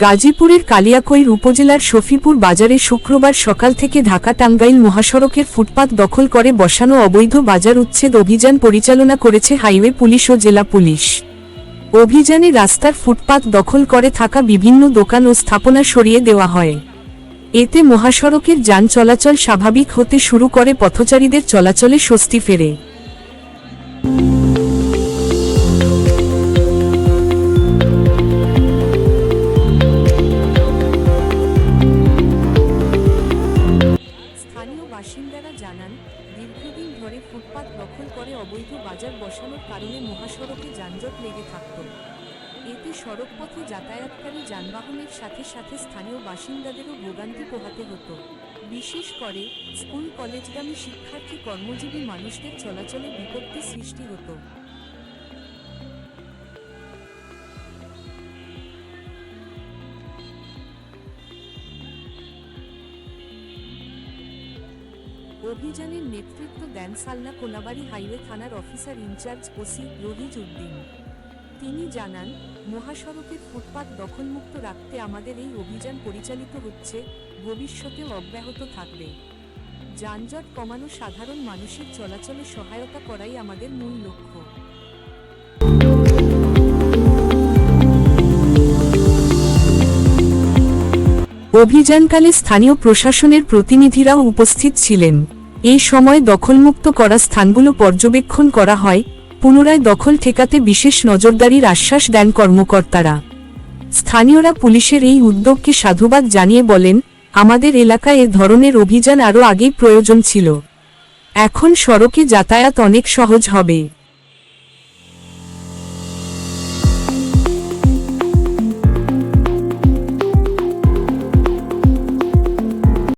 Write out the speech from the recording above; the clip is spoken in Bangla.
গাজীপুরের কালিয়াকৈর উপজেলার শফিপুর বাজারে শুক্রবার সকাল থেকে ঢাকা টাঙ্গাইল মহাসড়কের ফুটপাত দখল করে বসানো অবৈধ বাজার উচ্ছেদ অভিযান পরিচালনা করেছে হাইওয়ে পুলিশ ও জেলা পুলিশ। অভিযানে রাস্তার ফুটপাত দখল করে থাকা বিভিন্ন দোকান ও স্থাপনা সরিয়ে দেওয়া হয়। এতে মহাসড়কের যান চলাচল স্বাভাবিক হতে শুরু করে পথচারীদের চলাচলে স্বস্তি ফেরে। ধরে ফুটপাত দখল করে অবৈধ বাজার বসানোর কারণে মহাসড়কে যানজট লেগে থাকত। এতে সড়কপথে যাতায়াতকারী যানবাহনের সাথে সাথে স্থানীয় বাসিন্দাদেরও ভোগান্তি পোহাতে হতো। বিশেষ করে স্কুল, কলেজগামী শিক্ষার্থী, কর্মজীবী মানুষদের চলাচলে বিপত্তি সৃষ্টি হতো। অভিযানের নেতৃত্ব দেন সাল্লা কোনাবাড়ি হাইওয়ে থানার officer in charge OC Rahij Uddin. তিনি জানান, মহাসড়কের ফুটপাত দখলমুক্ত রাখতে আমাদের এই অভিযান পরিচালিত হচ্ছে, ভবিষ্যতেও অব্যাহত থাকবে। যানজট কমানো সাধারণ মানুষের চলাচলে সহায়তা করাই আমাদের মূল লক্ষ্য। অভিযানকালে স্থানীয় প্রশাসনের প্রতিনিধিরাও উপস্থিত ছিলেন। এই সময় দখলমুক্ত করা স্থানগুলো পর্যবেক্ষণ করা হয়, পুনরায় দখল ঠেকাতে বিশেষ নজরদারির আশ্বাস দেন কর্মকর্তারা। স্থানীয়রা পুলিশের এই উদ্যোগকে সাধুবাদ জানিয়ে বলেন, আমাদের এলাকায় এ ধরনের অভিযান আরও আগেই প্রয়োজন ছিল। এখন সড়কে যাতায়াত অনেক সহজ হবে।